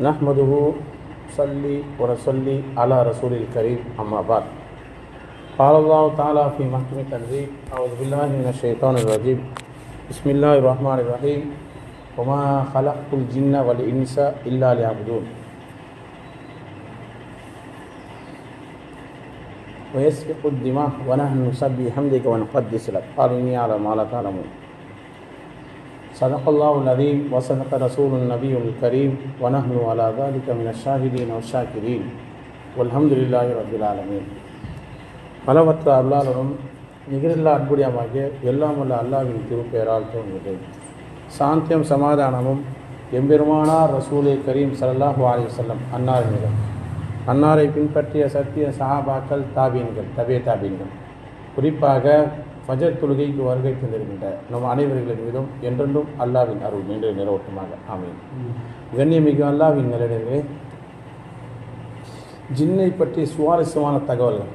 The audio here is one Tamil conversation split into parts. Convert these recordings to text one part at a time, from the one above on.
نحمده صلي ونصلي على رسول الكريم أما بعد. قال الله تعالى في محكم تنزيل أعوذ بالله من الشيطان الرجيم. بسم الله الرحمن الرحيم. وما خلقت الجن والإنس إلا ليعبدون. ويسفك الدماء ونحن نسبح بحمدك ونقدس لك. قال إني على ما لا تعلمون. صدق الله العظيم وصدق رسول النبي الكريم ونحن على ذلك من الشاهدين والشاكرين والحمد لله رب العالمين அளவற்ற அல்லாளரும் நிகரில்லா அன்புடையமாகிய எல்லாம் வல்ல அல்லாவின் திருப்பெயரால் தோன்றுகிறது சாந்தியம் சமாதானமும் எம்பெருமானார் ரசூலே கரீம் ஸல்லல்லாஹு அலைஹி வஸல்லம் அன்னார் மீதும் அன்னாரை பின்பற்றிய சத்திய சஹாபாக்கள் தாபீன்கள் தபே தாபீன்கள் குறிப்பாக ஃபஜர் தொழுகைக்கு வருகை தந்திருக்கின்ற நம் அனைவர்களின் மீதும் என்றென்றும் அல்லாவின் அருள் நின்று நிறவட்டமாக ஆமீன். கண்ணியமிகு அல்லாவின் நிலையிலே ஜின்னை பற்றி சுவாரஸ்யமான தகவல்கள்.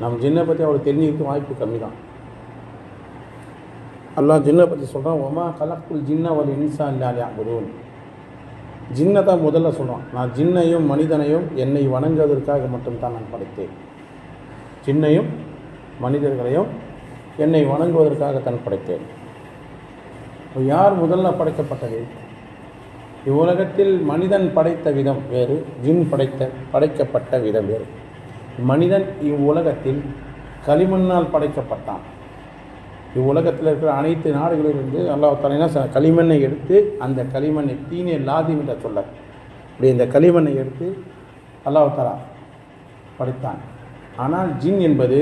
நம் ஜின்னை பற்றி அவளுக்கு தெரிஞ்சுக்க வாய்ப்பு கம்மி தான் அல்லாஹ் ஜின்னை பற்றி சொல்கிறான் ஒமா கலக்குள் ஜின்ன வலி இன்சா இல்லாலியா குருவன் ஜின்னை தான் முதல்ல சொல்கிறான் நான் ஜின்னையும் மனிதனையும் என்னை வணங்குவதற்காக மட்டும்தான் நான் படைத்தேன். ஜின்னையும் மனிதர்களையும் என்னை வணங்குவதற்காக தான் படைத்தேன். இப்போ யார் முதல்ல படைக்கப்பட்டது? இவ்வுலகத்தில் மனிதன் படைத்த விதம் வேறு ஜின் படைத்த படைக்கப்பட்ட விதம் வேறு. மனிதன் இவ்வுலகத்தில் களிமண்ணால் படைக்கப்பட்டான். இவ்வுலகத்தில் இருக்கிற அனைத்து நாடுகளிலிருந்து அல்லாஹாலினா களிமண்ணை எடுத்து அந்த களிமண்ணை தீனே லாதி என்ற சொல்ல இப்படி இந்த களிமண்ணை எடுத்து அல்லாஹாலா படைத்தான். ஆனால் ஜின் என்பது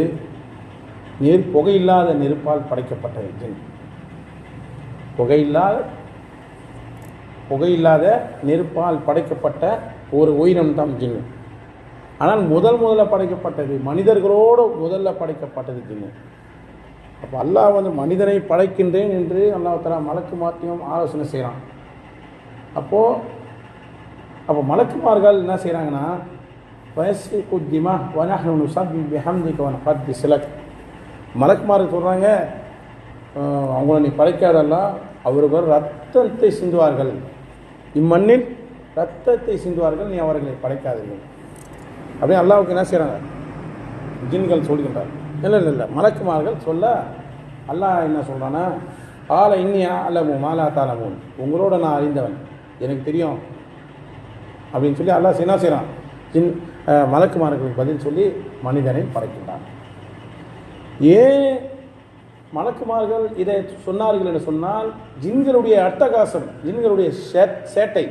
நீர் புகையில்லாத நெருப்பால் படைக்கப்பட்டது ஜின் புகையில்லாத புகையில்லாத நெருப்பால் படைக்கப்பட்ட ஒரு உயிரினம் தான் ஜின்னு ஆனால் முதல் முதல்ல படைக்கப்பட்டது மனிதர்களோடு முதல்ல படைக்கப்பட்டது ஜின்னு அப்போ அல்லாஹ் வந்து மனிதனை படைக்கின்றேன் என்று அல்லாஹலா மலக்கு மாற்றியும் ஆலோசனை செய்கிறான் அப்போது அப்போ மலக்குமார்கள் என்ன செய்கிறாங்கன்னா வயசு குத்திமா வனஹனு சப் பிஹம்திக்கு வன பத்து சிலக். மலக்குமார் சொல்கிறாங்க அவங்கள நீ படைக்காதெல்லாம் அவர்கள் ரத்தத்தை சிந்துவார்கள். இம்மண்ணில் ரத்தத்தை சிந்துவார்கள் நீ அவர்களை படைக்காதீர்கள். அப்படியே அல்லாவுக்கு என்ன செய்கிறாங்க ஜின்கள் சொல்கின்றார் இல்லை இல்லை இல்லை மலக்குமார்கள் சொல்ல அல்லாஹ் என்ன சொல்கிறான்னா ஆல இன்னியா அல்லமு மாலா தாலமூன். உங்களோட நான் அறிந்தவன். எனக்கு தெரியும். அப்படின்னு சொல்லி அல்லாஹ் என்ன செய்கிறான் ஜின் மலக்குமார்களுக்கு பதில் சொல்லி மனிதனை படைக்கும். ஏன் மலக்குமார்கள் இதை சொன்னார்கள் என்று சொன்னால் ஜின்களுடைய அட்டகாசம் ஜின்களுடைய சேட்டை.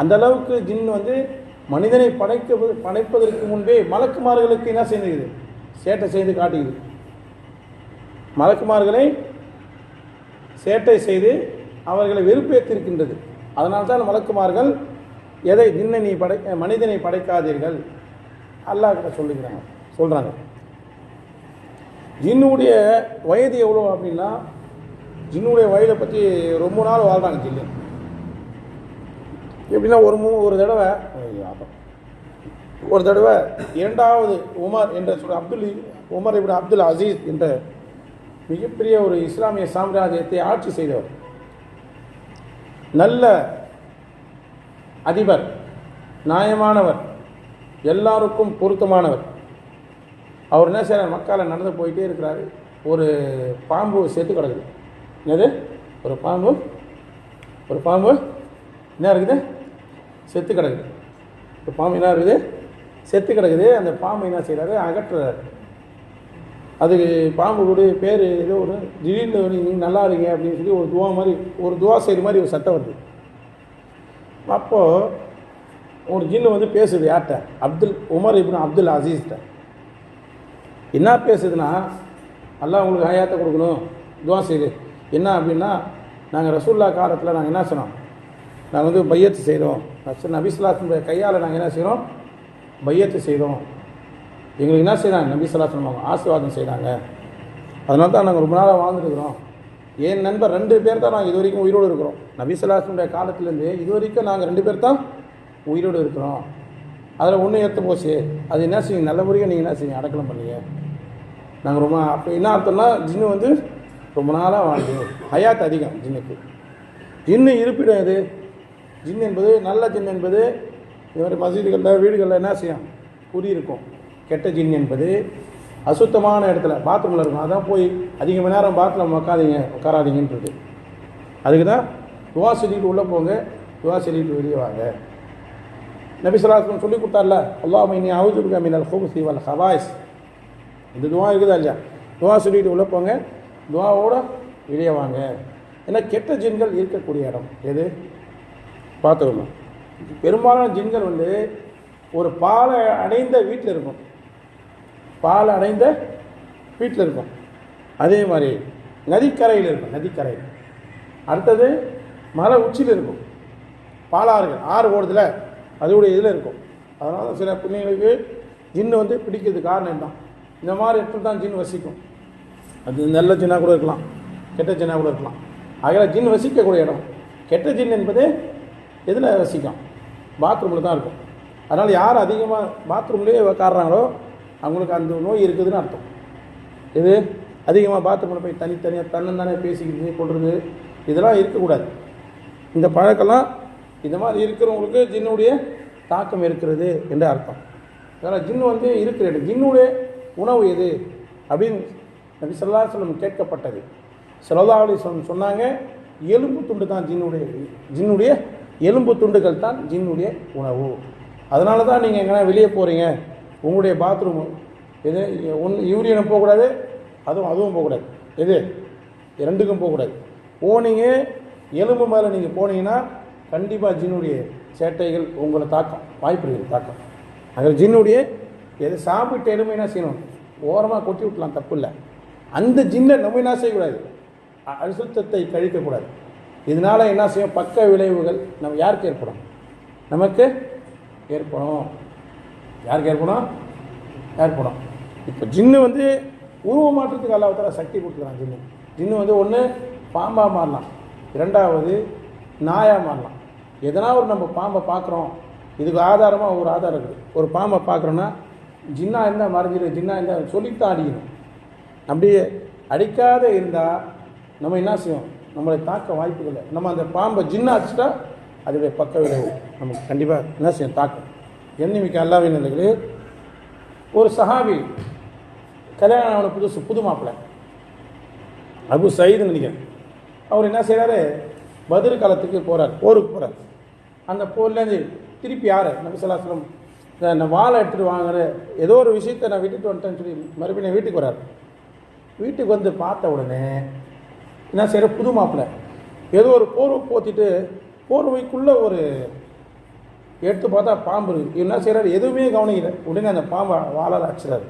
அந்த அளவுக்கு ஜின் வந்து மனிதனை படைக்க படைப்பதற்கு முன்பே மலக்குமார்களுக்கு என்ன செய்யுது சேட்டை செய்து காட்டுகிறது. மலக்குமார்களை சேட்டை செய்து அவர்களை வெறுப்பேற்றிருக்கின்றது. அதனால்தான் மலக்குமார்கள் எதை ஜின்னை நீ படை மனிதனை படைக்காதீர்கள். அல்லாஹ் கிட்ட சொல்லுகிறாங்க சொல்கிறாங்க ஜின்னுடைய வயது எவ்வளோ அப்படின்னா ஜின்னுடைய வயதை பற்றி ரொம்ப நாள் வாழ்கிறாங்க ஜில்லு எப்படின்னா ஒரு மூ ஒரு தடவை ஒரு தடவை இரண்டாவது உமர் என்ற சொல்ல அப்துல் உமர் இப்படி அப்துல் அசீஸ் என்ற மிகப்பெரிய ஒரு இஸ்லாமிய சாம்ராஜ்யத்தை ஆட்சி செய்தவர். நல்ல அதிபர் நியாயமானவர் எல்லாருக்கும் பொருத்தமானவர். அவர் என்ன செய்கிறார் மக்கால் நடந்து போயிட்டே இருக்கிறாரு. ஒரு பாம்பு செத்து கிடக்குது. என்னது? ஒரு பாம்பு? ஒரு பாம்பு? என்ன இருக்குது? செத்து கிடக்குது. ஒரு பாம்பு என்ன இருக்குது? செத்து கிடக்குது. அந்த பாம்பு என்ன செய்கிறாரு அகற்றுறாரு. அதுக்கு பாம்பு கூட பேர் ஏதோ ஒரு திடீர்னு நீங்கள் நல்லா இருங்க அப்படின்னு சொல்லி ஒரு துவா மாதிரி ஒரு துவா செய்கிற மாதிரி ஒரு சட்டம் வருது. அப்போது ஒரு ஜின்னு வந்து பேசுது யார்கிட்ட? அப்துல் உமர் இப்னு அப்துல் அசீஸ்கிட்ட என்ன பேசுதுன்னா எல்லாம் உங்களுக்கு ஹயாத்தை கொடுக்கணும். துவா செய்து. என்ன அப்படின்னா நாங்கள் ரசூல்லா காலத்தில் நாங்கள் என்ன சொன்னோம் நாங்கள் வந்து பையத்து செய்தோம் நபிஸ்லாத்தினுடைய கையால் நாங்கள் என்ன செய்கிறோம் பையத்து செய்தோம் எங்களுக்கு என்ன செய்கிறாங்க நபி அவங்க ஆசீர்வாதம் செய்கிறாங்க அதனால தான் நாங்கள் ரொம்ப நாளாக வாழ்ந்துருக்குறோம். என் நண்பர் ரெண்டு பேர் தான் நாங்கள் இது வரைக்கும் உயிரோடு இருக்கிறோம். நபிஸ்லாத்தினுடைய காலத்துலேருந்து இது வரைக்கும் நாங்கள் ரெண்டு பேர் தான் உயிரோடு இருக்கிறோம். அதில் ஒன்று ஏற்று போச்சு. அது என்ன செய்யுங்க நல்ல முறையாக நீங்கள் என்ன செய்யுங்க அடக்கலம் பண்ணீங்க. நாங்கள் ரொம்ப அப்போ என்ன அர்த்தம்னா ஜின்னு வந்து ரொம்ப நாளாக வாழ்ந்து ஹயாத் அதிகம் ஜின்னுக்கு. ஜின்னு இருப்பிடம் இது ஜின் என்பது நல்ல ஜின் என்பது இது மாதிரி மசீதுகளில் வீடுகளில் என்ன செய்யும்? குறியிருக்கும் கெட்ட ஜின் என்பது அசுத்தமான இடத்துல பாத்ரூமில் இருக்கும். அதான் போய் அதிக மணி நேரம் பாத்ரூம் உட்காதீங்க உட்காராதீங்கன்றது அதுக்கு தான் துவா சொல்லிட்டு உள்ளே போங்க துவா சொல்லிட்டு வெளியே வாங்க. நபிசலாஸ்லம் சொல்லி கொடுத்தார்ல அல்லாஹ் நீ அவுதுருக்க மினல் ஹுபுசி வல் ஹவாய்ஸ். இந்த துவா இருக்குதா இல்லையா? துவா சொல்லிட்டு உள்ளே போங்க துவாவோட வெளியே வாங்க. ஏன்னா கெட்ட ஜின்கள் இருக்கக்கூடிய இடம். எது? பார்த்துக்கணும் பெரும்பாலான ஜின்கள் வந்து ஒரு பாலை அடைந்த வீட்டில் இருக்கும். பால் அடைந்த வீட்டில் இருக்கும். அதே மாதிரி நதிக்கரையில் இருக்கும் நதிக்கரையில் அடுத்தது மலை உச்சியில் இருக்கும். பாலாறுகள் ஆறு ஓடுதுல. அதோடைய இதில் இருக்கும். அதனால் சில பிள்ளைங்களுக்கு ஜின்னு வந்து பிடிக்கிறது காரணம் தான் இந்த மாதிரி இடத்துல தான் ஜின் வசிக்கும். அது நல்ல ஜின்னாக கூட இருக்கலாம். கெட்ட ஜின்னாக கூட இருக்கலாம். ஆகிய ஜின் வசிக்கக்கூடிய இடம். கெட்ட ஜின் என்பது எதில் வசிக்கும்? பாத்ரூமில் தான் இருக்கும். அதனால் யார் அதிகமாக பாத்ரூம்லேயே உட்காடுறாங்களோ அவங்களுக்கு அந்த நோய் இருக்குதுன்னு அர்த்தம். இது அதிகமாக பாத்ரூமில் போய் தனித்தனியாக தன்னந்தானே பேசிக்கிறது கொள்வது இதெல்லாம் இருக்கக்கூடாது. இந்த பழக்கம்லாம் இந்த மாதிரி இருக்கிறவங்களுக்கு ஜின்னுடைய தாக்கம் இருக்கிறது என்று அர்த்தம். அதனால் ஜின்னு வந்து இருக்கிற ஜின்னுடைய உணவு எது? அப்படின்னு நபி சொல்லா சொல்லம் கேட்கப்பட்டது. ஸல்லல்லாஹு சொன்னாங்க எலும்பு துண்டு தான் ஜின்னுடைய ஜின்னுடைய எலும்பு துண்டுகள் தான் ஜின்னுடைய உணவு. அதனால தான் நீங்கள் எங்கன்னா வெளியே போகிறீங்க உங்களுடைய பாத்ரூமு எது? ஒன்று யூரியனும் போகக்கூடாது அதுவும் அதுவும் போகக்கூடாது. எது? ரெண்டுக்கும் போகக்கூடாது. போனீங்க எலும்பு மேலே நீங்கள் போனீங்கன்னா கண்டிப்பாக ஜின்னுடைய சேட்டைகள் உங்களை தாக்கம் வாய்ப்பு இருக்குது தாக்கம். அதில் ஜின்னுடைய எது சாப்பிட்டு எலும்பு என்ன செய்யணும். ஓரமாக கொட்டி விட்டலாம் தப்பு இல்லை அந்த ஜின்னை நம்ம என்ன செய்யக்கூடாது? அசுத்தத்தை கழிக்கக்கூடாது. இதனால் என்ன செய்யும்? பக்க விளைவுகள் நம்ம யாருக்கு ஏற்படும்? நமக்கு ஏற்படும். யாருக்கு ஏற்படும்? ஏற்படும். இப்போ ஜின்னு வந்து உருவ மாற்றத்துக்கு அல்லாஹ் சக்தி கொடுத்துக்கிறான் ஜின்னு. ஜின்னு வந்து ஒன்று பாம்பாக மாறலாம். இரண்டாவது நாயாக மாறலாம். எதனா ஒரு நம்ம பாம்பை பார்க்குறோம் இதுக்கு ஆதாரமாக ஒரு ஆதாரம் இருக்குது. ஒரு பாம்பை பார்க்குறோன்னா ஜின்னா இருந்தால் மறைஞ்சிடும் ஜின்னா இருந்தால் சொல்லித்தான் அடிக்கணும். அப்படியே அடிக்காத இருந்தால் நம்ம என்ன செய்வோம்? நம்மளை தாக்க வாய்ப்புகள் இல்லை. நம்ம அந்த பாம்பை ஜின்னா அடிச்சிட்டா அதுவே பக்க விளைவு நமக்கு கண்டிப்பாக என்ன செய்யும்? தாக்கம். எண்ணிமிக்க அல்லாவின் நிலைகளே ஒரு சஹாபி கல்யாணம் ஆன புதுசு புது மாப்பிள்ளை. அபு சயீதுன்னு நினைக்கிறேன். அவர் என்ன செய்கிறாரு பதில் காலத்துக்கு போகிறார் போருக்கு போகிறார் அந்த போர்லேருந்து திருப்பி யார்? நபிசலாசலம் இந்த வாழை எடுத்துகிட்டு வாங்குற ஏதோ ஒரு விஷயத்தை நான் விட்டுட்டு வந்துட்டேன்னு சொல்லி மறுபடியும் வீட்டுக்கு வரார் வீட்டுக்கு வந்து பார்த்த உடனே என்ன செய்கிற புது மாப்பிள்ளை ஏதோ ஒரு போர்வை போத்திட்டு போர்வைக்குள்ளே ஒரு எடுத்து பார்த்தா பாம்பு இருக்குது என்ன செய்கிறார் எதுவுமே கவனிக்கல. உடனே அந்த பாம்பை வாழால் அடிச்சிடாரு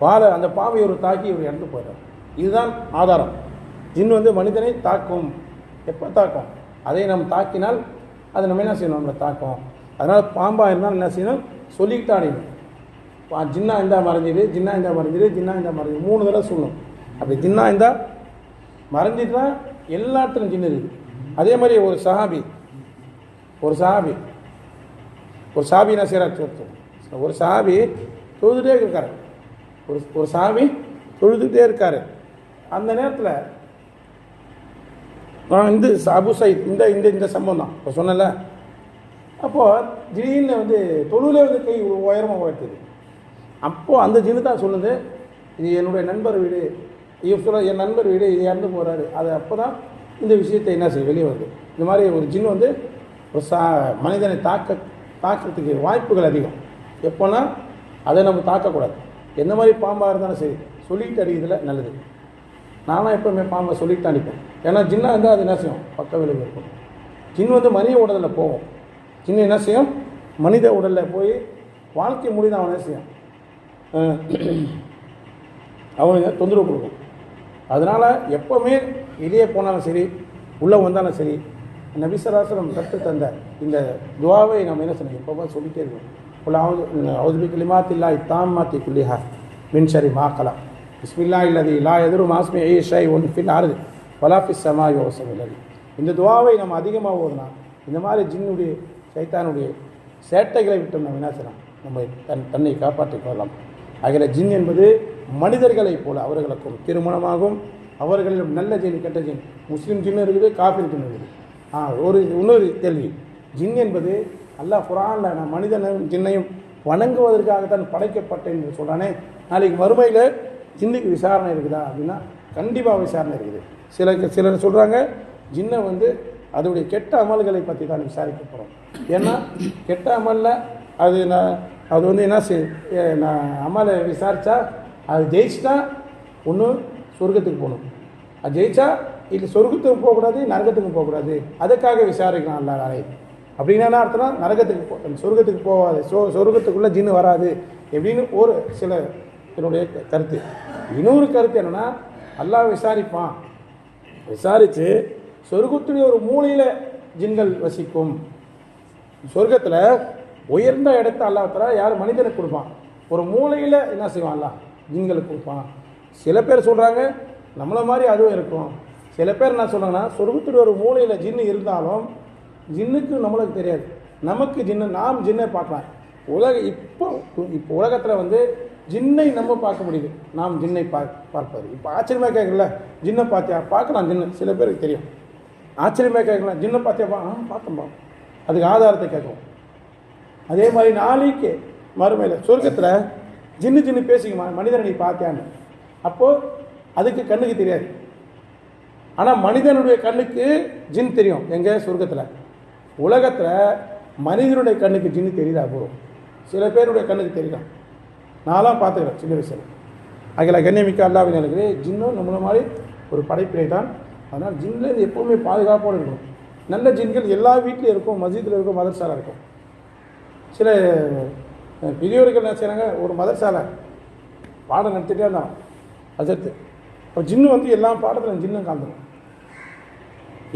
வாழை அந்த பாம்பை இவர் தாக்கி இவர் இறந்து போயிடுறார். இதுதான் ஆதாரம். ஜின் வந்து மனிதனை தாக்கும் எப்போ தாக்கும்? அதை நம்ம தாக்கினால் அது நம்ம என்ன செய்யணும்? நம்மளை தாக்கும். அதனால் பாம்பாக இருந்தால் என்ன செய்யணும்? சொல்லிக்கிட்டு அடையணும் பா ஜின்னா இருந்தால் மறைஞ்சிடு ஜின்னா இருந்தால் மறைஞ்சிடு ஜின்னா இருந்தால் மறைஞ்சிடு. மூணு தடவை சொல்லணும். அப்படி ஜின்னா இருந்தால் மறைஞ்சிட்டுனா எல்லாத்துலையும் ஜின்னு இருக்குது அதே மாதிரி ஒரு சஹாபி ஒரு சஹாபி ஒரு சாபி என்ன செய்கிறார் ஒரு சாபி தொழுதுகிட்டே இருக்கார். ஒரு ஒரு சாபி தொழுதுகிட்டே இருக்கார். அந்த நேரத்தில் இந்த அபு சைத் இந்த இந்த இந்த சம்பவம் தான். இப்போ சொன்னல அப்போது திடீர்னு வந்து தொழுவில் வந்து கை உயரமாக உயர்த்துது அப்போது அந்த ஜின்னு தான் சொல்லுது இது என்னுடைய நண்பர் வீடு. இவர் சொல்ல என் நண்பர் வீடு இது இறந்து போகிறாரு அது அப்போ தான் இந்த விஷயத்தை என்ன செய்ய வெளியே வருது. இந்த மாதிரி ஒரு ஜின் வந்து ஒரு சா மனிதனை தாக்க தாக்கிறதுக்கு வாய்ப்புகள் அதிகம். எப்போனா அதை நம்ம தாக்கக்கூடாது. எந்த மாதிரி பாம்பாக இருந்தாலும் சரி சொல்லிட்டு அடிக்கிறதுல நல்லது. நானும் எப்போவுமே பாம்பை சொல்லிட்டு தான் அடிப்பேன் ஏன்னா ஜின்னா இருந்தால் அது என்ன செய்யும்? பக்க விளைவு இருக்கும் ஜின் வந்து மனித உடலில் போகும். ஜின்னு என்ன செய்யும்? மனித உடலில் போய் வாழ்க்கை முடிதான் அவன் என்ன செய்யும்? அவனுக்கு தொந்தரவு கொடுக்கும். அதனால் எப்போவுமே வெளியே போனாலும் சரி உள்ளே வந்தாலும் சரி நபிசராசனம் கற்று தந்த இந்த துவாவை நம்ம என்ன செய்யணும்? எப்போவுமே சொல்லிட்டே இருக்கணும். உள்ள அவுதுபி கிளிமாத்தில்லா இத்தாமாத்தி குல்லிஹா மின் ஷரி மாக்கலாம் பிஸ்மில்லா இல்லதி லா எதிரும் மாஸ்மி ஐ ஷை ஒன் ஃபில் ஆறுது பலாஃபி சமா யோசமில்லதி இந்த துவாவை நம்ம அதிகமாக ஓதுனா இந்த மாதிரி ஜின்னுடைய சைத்தானுடைய சேட்டைகளை விட்டு நம்ம என்ன செய்யலாம்? நம்ம தன் தன்னை காப்பாற்றிக் கொள்ளலாம். ஆகிய ஜின் என்பது மனிதர்களைப் போல அவர்களுக்கும் திருமணமாகும். அவர்களிடம் நல்ல ஜின் கெட்ட ஜின் முஸ்லீம் ஜின்னு இருக்குது காஃபிர் ஜின் இருக்குது. ஆ ஒரு இன்னொரு கேள்வி. ஜின் என்பது அல்லாஹ் குரானில் நான் மனிதனையும் ஜின்னையும் வணங்குவதற்காகத்தான் படைக்கப்பட்டேன் என்று சொல்கிறானே நாளைக்கு மறுமையில் ஜின்னுக்கு விசாரணை இருக்குதா அப்படின்னா கண்டிப்பாக விசாரணை இருக்குது. சில சிலர் சொல்கிறாங்க ஜின்னை வந்து அதோடைய கெட்ட அமல்களை பற்றி தான் விசாரிக்கப்படும் ஏன்னா கெட்ட அமலில் அது நான் அது வந்து என்ன செய் நான் அமலை விசாரித்தா அது ஜெயிச்சுட்டா ஒன்று சொர்க்கத்துக்கு போகணும். அது ஜெயிச்சா இல்லை சொர்க்கத்துக்கு போகக்கூடாது நரகத்துக்கும் போகக்கூடாது. அதுக்காக விசாரிக்கலாம் அல்ல நாளை. அப்படின்னா என்ன அர்த்தம்னா நரகத்துக்கு போ சொர்க்கத்துக்கு போகாது. சொ சொர்க்கத்துக்குள்ளே ஜின்னு வராது. எப்படின்னு ஒரு சில என்னுடைய க- கருத்து. இன்னொரு கருத்து என்னென்னா அல்லாஹ் விசாரிப்பான். விசாரித்து சொர்க்கத்துடைய ஒரு மூலையில் ஜின்கள் வசிக்கும். சொர்க்கத்தில் உயர்ந்த இடத்த அல்லாஹ் யார் மனிதனுக்கு கொடுப்பான். ஒரு மூலையில் என்ன செய்வான் அல்லாஹ்? ஜின்களுக்கு கொடுப்பான். சில பேர் சொல்கிறாங்க நம்மளை மாதிரி அதுவும் இருக்கும். சில பேர் என்ன சொல்கிறாங்கன்னா சொர்க்கத்துடைய ஒரு மூலையில் ஜின்னு இருந்தாலும் ஜின்னுக்கு நம்மளுக்கு தெரியாது. நமக்கு ஜின்னு நாம் ஜின்னை பார்க்கலாம். உலக இப்போ இப்போ உலகத்தில் வந்து ஜின்னை நம்ம பார்க்க முடியுது. நாம் ஜின்னை பா பார்ப்பது. இப்போ ஆச்சரியமாக கேட்கல ஜின்னை பார்த்தியா? பார்க்கலாம் ஜின்னு. சில பேருக்கு தெரியும். ஆச்சரியமாக கேட்கலாம் ஜின்னை பார்த்தியாப்பா ஆ பார்த்தோம்பா அதுக்கு ஆதாரத்தை கேட்கும் அதே மாதிரி நாளைக்கு மறுமையில் சொர்க்கத்தில் ஜின்னு ஜின்னு பேசிக்குமா? மனிதனை நீ பார்த்தியான்னு. அப்போது அதுக்கு கண்ணுக்கு தெரியாது. ஆனால் மனிதனுடைய கண்ணுக்கு ஜின் தெரியும். எங்கே? சொர்க்கத்தில். உலகத்தில் மனிதனுடைய கண்ணுக்கு ஜின்னு தெரியுதா? போகிறோம் சில பேருடைய கண்ணுக்கு தெரியும் நான்லாம் பார்த்துக்கிறேன் சின்ன வயசில் அகில கண்ணியமிக்க அல்லாவின் நினைக்கிறே ஜின்னும் நம்மள மாதிரி ஒரு படைப்பிலை தான். அதனால் ஜின்லேருந்து எப்போவுமே பாதுகாப்போடு இருக்கணும். நல்ல ஜின்கள் எல்லா வீட்லேயும் இருக்கும் மஸ்ஜித்தில் இருக்கும் மதர்சாலை இருக்கும். சில பெரியவர்கள் என்ன செய்கிறாங்க ஒரு மதர்சாலை பாடம் நடத்திட்டே இருந்தான் அஜத்து அப்போ ஜின்னு வந்து எல்லா பாடத்திலும் ஜின்னும் கலந்துடும்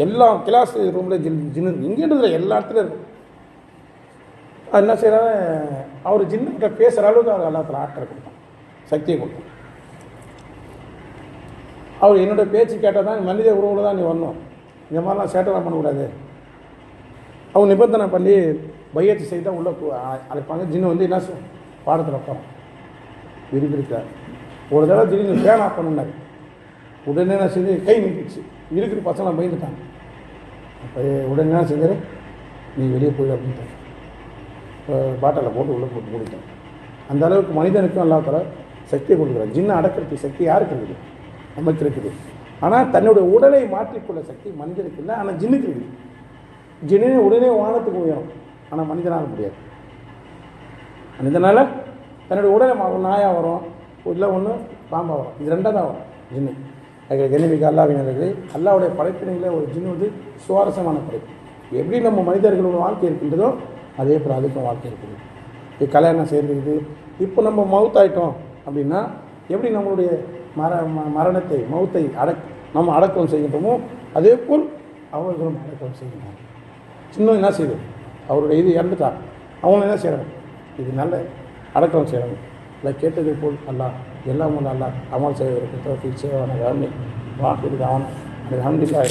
எல்லா கிளாஸ் ரூமில் ஜின் ஜின்னு இங்கேன்றதுல எல்லா இடத்துலையும் இருக்கும் அது என்ன செய்கிறாங்க அவர் ஜின்னுக்கிட்ட பேசுகிற அளவுக்கு அவர் எல்லாத்தில் ஆற்றல் கொடுத்தான் சக்தியை கொடுத்தான் அவர் என்னுடைய பேச்சு கேட்டால் தான் மனித உறவுல தான் நீ வரணும். இந்த மாதிரிலாம் சேட்டெல்லாம் பண்ணக்கூடாது. அவங்க நிபந்தனை பண்ணி பையத்து செய்து தான் உள்ளே அழைப்பாங்க. ஜின்னு வந்து என்ன செய்யும்? பாடத்தில் உட்காரும் விரிவிருக்கார் ஒரு தடவை திடீர்னு பேனா பண்ணினார். உடனே என்ன செஞ்சு கை நீட்டிச்சு. இருக்கிற பசங்களாம் பயந்துட்டாங்க. அப்போ உடனே என்ன செஞ்சார்? நீ வெளியே போய் அப்படின்ட்டார். பாட்டில் போட்டு உள்ளே போட்டு முடித்தேன் அந்த அளவுக்கு மனிதனுக்கும் அல்லா சக்தியை கொடுக்குறான். ஜின்ன அடக்கிறதுக்கு சக்தி யாருக்கு இருக்குது? நமக்கு இருக்குது. ஆனால் தன்னுடைய உடலை மாற்றிக்கொள்ள சக்தி மனிதனுக்கு இல்லை ஆனால் ஜின்னுக்கு இருக்குது. ஜின்னு உடனே வானத்துக்கு உயரும். ஆனால் மனிதனால் முடியாது. மனிதனால் தன்னுடைய உடலை நாயாக வரும் இல்லை ஒன்று பாம்பாக வரும். இது ரெண்டாக தான் வரும் ஜின்னு. அதுக்கு கனிமிக்க அல்லாவினர்களே அல்லாவுடைய படைப்பினையில் ஒரு ஜின்னு வந்து சுவாரஸ்யமான படைப்பு. எப்படி நம்ம மனிதர்களோட வாழ்க்கை இருக்கின்றதோ அதே போல் அதுக்கும் வாழ்க்கை இருக்குது. இது கல்யாணம் சேர்ந்துக்குது. இப்போ நம்ம மவுத்தாயிட்டோம் அப்படின்னா எப்படி நம்மளுடைய மர ம- மரணத்தை மௌத்தை அடக் நம்ம அடக்கம் செய்கின்றோமோ அதே போல் அவர்களும் அடக்கம் செய்கின்றார் சின்ன என்ன செய்யுது அவருடைய இது இறந்துட்டா? அவங்க என்ன செய்கிறாங்க இது நல்ல அடக்கம் செய்கிறாங்க இல்லை கேட்டதை போல் அல்லா எல்லாம் அல்லா அமல் செய்வதற்கு தோஃபி சேவான கவனி வாக்கு அவன் அந்த கவனிக்காக